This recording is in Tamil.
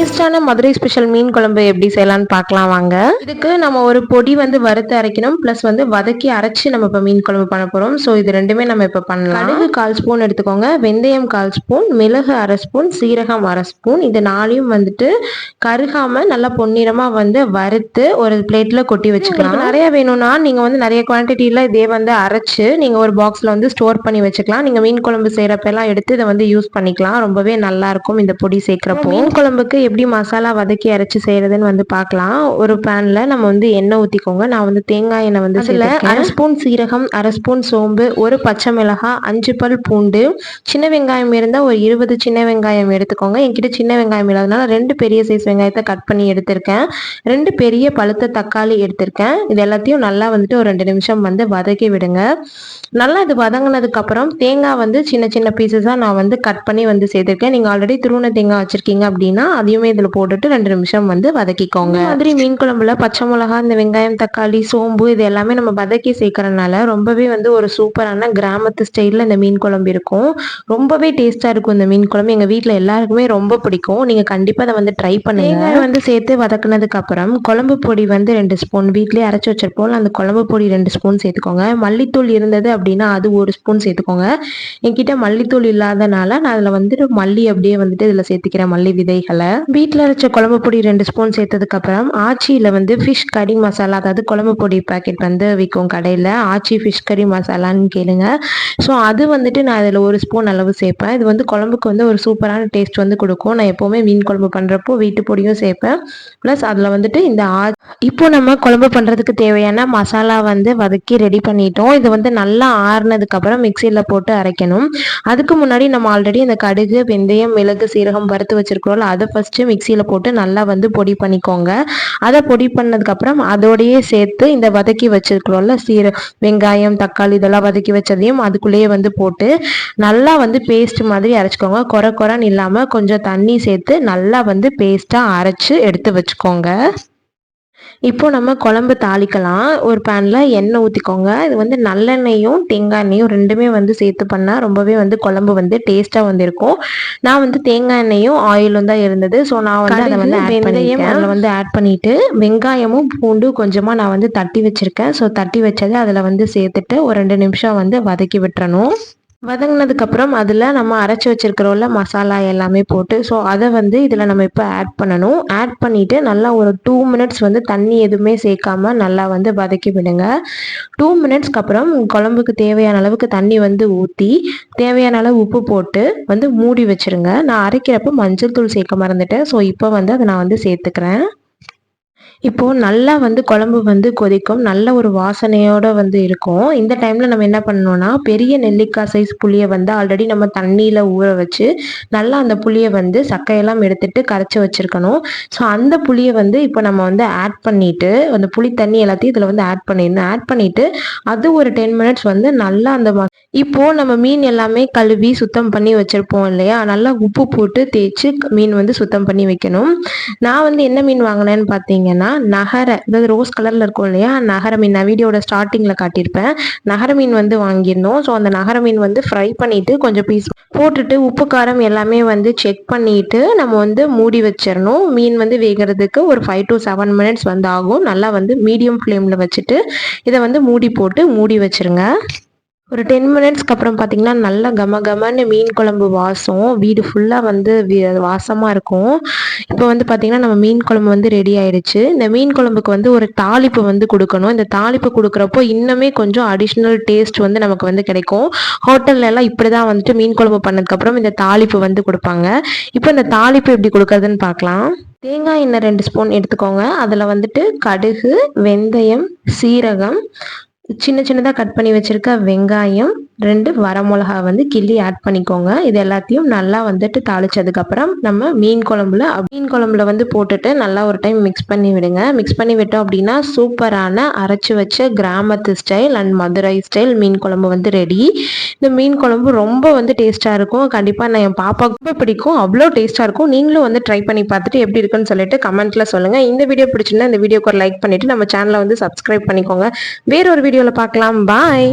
சூப்பரான மதுரை ஸ்பெஷல் மீன் குழம்பு எப்படி செய்யலாம்னு பார்க்கலாம் வாங்க. இதுக்கு நம்ம ஒரு பொடி வந்து வறுத்து அரைக்கணும். ப்ளஸ் வந்து வதக்கி அரைச்சி நம்ம இப்போ மீன் குழம்பு பண்ண போகிறோம் ஸோ இது ரெண்டுமே நம்ம இப்போ பண்ணலாம். கடுகு கால் ஸ்பூன் எடுத்துக்கோங்க. வெந்தயம் கால் ஸ்பூன் மிளகு அரை ஸ்பூன் சீரகம் அரை ஸ்பூன் இது நாளையும் வந்துட்டு கருகாம நல்லா பொன்னிறமாக வந்து வறுத்து ஒரு பிளேட்டில் கொட்டி வச்சுக்கலாம். நிறைய வேணும்னா நீங்கள் வந்து நிறைய குவான்டிட்டியில் இதே வந்து அரைச்சு நீங்கள் ஒரு பாக்ஸில் வந்து ஸ்டோர் பண்ணி வச்சுக்கலாம். நீங்கள் மீன் குழம்பு செய்கிறப்பெல்லாம் எடுத்து இதை வந்து யூஸ் பண்ணிக்கலாம். ரொம்பவே நல்லா இருக்கும் இந்த பொடி சேர்க்குறப்போ. மீன் குழம்புக்கு எப்படி மசாலா வதக்கி அரைச்சி செய்யறதுன்னு வந்து பார்க்கலாம் ஒரு பேன்ல நம்ம வந்து எண்ணெய் ஊற்றிக்கோங்க நான் வந்து தேங்காய் எண்ணெய் வந்து அதில் அரை ஸ்பூன் சீரகம் அரை ஸ்பூன் சோம்பு ஒரு பச்சை மிளகாய் அஞ்சு பல் பூண்டு சின்ன வெங்காயம் இருந்தால் ஒரு இருபது சின்ன வெங்காயம் எடுத்துக்கோங்க. என்கிட்ட சின்ன வெங்காயம் இல்லாதனால ரெண்டு பெரிய சைஸ் வெங்காயத்தை கட் பண்ணி எடுத்திருக்கேன். ரெண்டு பெரிய பழுத்த தக்காளி எடுத்திருக்கேன். இது எல்லாத்தையும் நல்லா வந்துட்டு ஒரு ரெண்டு நிமிஷம் வந்து வதக்கி விடுங்க. நல்லா இது வதங்கினதுக்கு அப்புறம் தேங்காய் வந்து சின்ன சின்ன பீசஸாக நான் வந்து கட் பண்ணி வந்து சேர்த்துருக்கேன். நீங்கள் ஆல்ரெடி துருவன தேங்காய் வச்சுருக்கீங்க அப்படின்னா அதையுமே இதில் போட்டுட்டு ரெண்டு நிமிஷம் வந்து வதக்கிக்கோங்க. மாதிரி மீன் குழம்புல பச்சை மிளகா இந்த வெங்காயம் தக்காளி சோம்பு இது எல்லாமே நம்ம வதக்கி சேர்க்கறதுனால ரொம்பவே வந்து ஒரு சூப்பரான கிராமத்து ஸ்டைலில் இந்த மீன் குழம்பு இருக்கும். ரொம்பவே டேஸ்ட்டாக இருக்கும் இந்த மீன் குழம்பு. எங்கள் வீட்டில் எல்லாருக்குமே ரொம்ப பிடிக்கும். நீங்கள் கண்டிப்பாக அதை வந்து ட்ரை பண்ணுங்க. வந்து சேர்த்து வதக்குனதுக்கு அப்புறம் குழம்பு பொடி வந்து ரெண்டு ஸ்பூன் வீட்லேயே அரைச்சி வச்சிருப்போம் அந்த குழம்பு பொடி ரெண்டு ஸ்பூன் சேர்த்துக்கோங்க. மல்லித்தூள் இருந்தது அப்படின்னா அது ஒரு ஸ்பூன் சேர்த்துக்கோங்க. என்கிட்ட மல்லித்தூள் இல்லாதனால நான் அதில் வந்துட்டு மல்லி அப்படியே வந்துட்டு இதில் சேர்த்துக்கிறேன் மல்லி விதைகளை. வீட்டில் அரைச்ச குழம்பு பொடி ரெண்டு ஸ்பூன் சேர்த்ததுக்கப்புறம் ஆச்சியில் வந்து ஃபிஷ் கறி மசாலா அதாவது குழம்பு பொடி பாக்கெட் வந்து விற்கும் கடையில். ஆச்சி ஃபிஷ் கறி மசாலான்னு கேளுங்க. ஸோ அது வந்துட்டு நான் அதில் ஒரு ஸ்பூன் அளவு சேர்ப்பேன். இது வந்து குழம்புக்கு வந்து ஒரு சூப்பரான டேஸ்ட் வந்து கொடுக்கும். நான் எப்போவுமே மீன் குழம்பு பண்ணுறப்போ வீட்டு பொடியும் சேர்ப்பேன். ப்ளஸ் அதில் வந்துட்டு இந்த ஆ இப்போ நம்ம குழம்பு பண்ணுறதுக்கு தேவையான மசாலா வந்து வதக்கி ரெடி பண்ணிட்டோம். இது வந்து நல்லா ஆறுனதுக்கப்புறம் மிக்சியில் போட்டு அரைக்கணும். அதுக்கு முன்னாடி நம்ம ஆல்ரெடி இந்த கடுகு வெந்தயம் மிளகு சீரகம் வறுத்து வச்சுருக்குறோம்ல அதை ஃபஸ்ட்டு மிக்சியில் போட்டு நல்லா வந்து பொடி பண்ணிக்கோங்க. அதை பொடி பண்ணதுக்கப்புறம் அதோடையே சேர்த்து இந்த வதக்கி வச்சுருக்குறோம்ல சீர வெங்காயம் தக்காளி இதெல்லாம் வதக்கி வச்சதையும் அதுக்குள்ளே அதுக்குள்ளேயே வந்து போட்டு நல்லா வந்து பேஸ்ட் மாதிரி அரைச்சிக்கோங்க. குறை குறைன்னு இல்லாமல் கொஞ்சம் தண்ணி சேர்த்து நல்லா வந்து பேஸ்ட்டாக அரைச்சி எடுத்து வச்சுக்கோங்க. இப்போ நம்ம குழம்பு தாளிக்கலாம். ஒரு பேனில் எண்ணெய் ஊற்றிக்கோங்க இது வந்து நல்லெண்ணெயும் தேங்காய் எண்ணெயும் ரெண்டுமே வந்து சேர்த்து பண்ணால் ரொம்பவே வந்து குழம்பு வந்து டேஸ்ட்டாக வந்து இருக்கும் நான் வந்து தேங்காய் எண்ணெயும் ஆயிலும் தான் இருந்தது. ஸோ நான் வந்து அதை வந்து பண்ணிட்டேன். அதில் வந்து ஆட் பண்ணிவிட்டு வெங்காயமும் பூண்டு கொஞ்சமாக நான் வந்து தட்டி வச்சுருக்கேன். ஸோ தட்டி வச்சதை அதில் வந்து சேர்த்துட்டு ஒரு ரெண்டு நிமிஷம் வந்து வதக்கி விட்டுறணும். வதங்கினதுக்கப்புறம் அதில் நம்ம அரைச்சி வச்சுருக்கிறோம்ல மசாலா எல்லாமே போட்டு. ஸோ அதை வந்து இதில் நம்ம இப்போ ஆட் பண்ணணும். ஆட் பண்ணிவிட்டு நல்லா ஒரு டூ மினிட்ஸ் வந்து தண்ணி எதுவுமே சேர்க்காம நல்லா வந்து வதக்கி விடுங்க. டூ மினிட்ஸ்க்கு அப்புறம் குழம்புக்கு தேவையான அளவுக்கு தண்ணி வந்து ஊற்றி தேவையான அளவு உப்பு போட்டு வந்து மூடி வச்சுருங்க. நான் அரைக்கிறப்ப மஞ்சள் தூள் சேர்க்க மறந்துட்டேன். ஸோ இப்போ வந்து அதை நான் வந்து சேர்த்துக்கிறேன். இப்போது நல்லா வந்து குழம்பு வந்து கொதிக்கும். நல்ல ஒரு வாசனையோடு வந்து இருக்கும். இந்த டைமில் நம்ம என்ன பண்ணணும்னா பெரிய நெல்லிக்காய் சைஸ் புளியை வந்து ஆல்ரெடி நம்ம தண்ணியில் ஊற வச்சு நல்லா அந்த புளியை வந்து சக்கையெல்லாம் எடுத்துட்டு கரைச்சி வச்சுருக்கணும். ஸோ அந்த புளியை வந்து இப்போ நம்ம வந்து ஆட் பண்ணிவிட்டு அந்த புளி தண்ணி எல்லாத்தையும் இதில் வந்து ஆட் பண்ணிடணும். ஆட் பண்ணிவிட்டு அது ஒரு டென் மினிட்ஸ் வந்து நல்லா அந்த இப்போது நம்ம மீன் எல்லாமே கழுவி சுத்தம் பண்ணி வச்சுருப்போம் இல்லையா? நல்லா உப்பு போட்டு தேய்ச்சி மீன் வந்து சுத்தம் பண்ணி வைக்கணும். நான் வந்து என்ன மீன் வாங்கினேன்னு பார்த்தீங்கன்னா நகர அதாவது ரோஸ் கலரில் இருக்கும் இல்லையா? நகர மீன் நான் வீடியோட ஸ்டார்டிங்கில் காட்டியிருப்பேன். நகர மீன் வந்து வாங்கியிருந்தோம். ஸோ அந்த நகர மீன் வந்து ஃப்ரை பண்ணிவிட்டு கொஞ்சம் பீஸ் போட்டுட்டு உப்பு காரம் எல்லாமே வந்து செக் பண்ணிவிட்டு நம்ம வந்து மூடி வச்சிடணும். மீன் வந்து வேகிறதுக்கு ஒரு ஃபைவ் டு செவன் மினிட்ஸ் வந்து ஆகும். நல்லா வந்து மீடியம் ஃப்ளேமில் வச்சுட்டு இதை வந்து மூடி போட்டு மூடி வச்சுருங்க. ஒரு டென் மினிட்ஸ்க்கு அப்புறம் பார்த்தீங்கன்னா நல்லா கம கமன்னு மீன் குழம்பு வாசம். வீடு ஃபுல்லாக வந்து வாசமாக இருக்கும். இப்போ வந்து பார்த்திங்கன்னா நம்ம மீன் குழம்பு வந்து ரெடி ஆயிடுச்சு. இந்த மீன் குழம்புக்கு வந்து ஒரு தாளிப்பு வந்து கொடுக்கணும். இந்த தாளிப்பு கொடுக்குறப்போ இன்னுமே கொஞ்சம் அடிஷ்னல் டேஸ்ட் வந்து நமக்கு வந்து கிடைக்கும். ஹோட்டல்ல எல்லாம் இப்படி தான் வந்துட்டு மீன் குழம்பு பண்ணதுக்கப்புறம் இந்த தாளிப்பு வந்து கொடுப்பாங்க. இப்போ இந்த தாளிப்பு எப்படி கொடுக்குறதுன்னு பார்க்கலாம் தேங்காய் எண்ணெய் ரெண்டு ஸ்பூன் எடுத்துக்கோங்க. அதில் வந்துட்டு கடுகு வெந்தயம் சீரகம் சின்ன சின்னதாக கட் பண்ணி வச்சுருக்க வெங்காயம் ரெண்டு வரமிளகா வந்து கிள்ளி ஆட் பண்ணிக்கோங்க. இது எல்லாத்தையும் நல்லா வந்துட்டு தாளிச்சதுக்கப்புறம் நம்ம மீன் குழம்புல மீன் குழம்புல வந்து போட்டுட்டு நல்லா ஒரு டைம் மிக்ஸ் பண்ணி விடுங்க. மிக்ஸ் பண்ணி விட்டோம் அப்படின்னா சூப்பரான அரைச்சி வச்ச கிராமத்து ஸ்டைல் அண்ட் மதுரை ஸ்டைல் மீன் குழம்பு வந்து ரெடி இந்த மீன் குழம்பு ரொம்ப வந்து டேஸ்ட்டாக இருக்கும். கண்டிப்பாக நான் என் பாப்பாவுக்கு ரொம்ப பிடிக்கும். அவ்வளோ டேஸ்ட்டாக இருக்கும். நீங்களும் வந்து ட்ரை பண்ணி பார்த்துட்டு எப்படி இருக்குன்னு சொல்லிட்டு கமெண்ட்டில் சொல்லுங்கள் இந்த வீடியோ பிடிச்சிருந்தா இந்த வீடியோக்கு ஒரு லைக் பண்ணிவிட்டு நம்ம சேனலை வந்து சப்ஸ்கிரைப் பண்ணிக்கோங்க. வேற ஒரு வீடியோவில் பார்க்கலாம். பாய்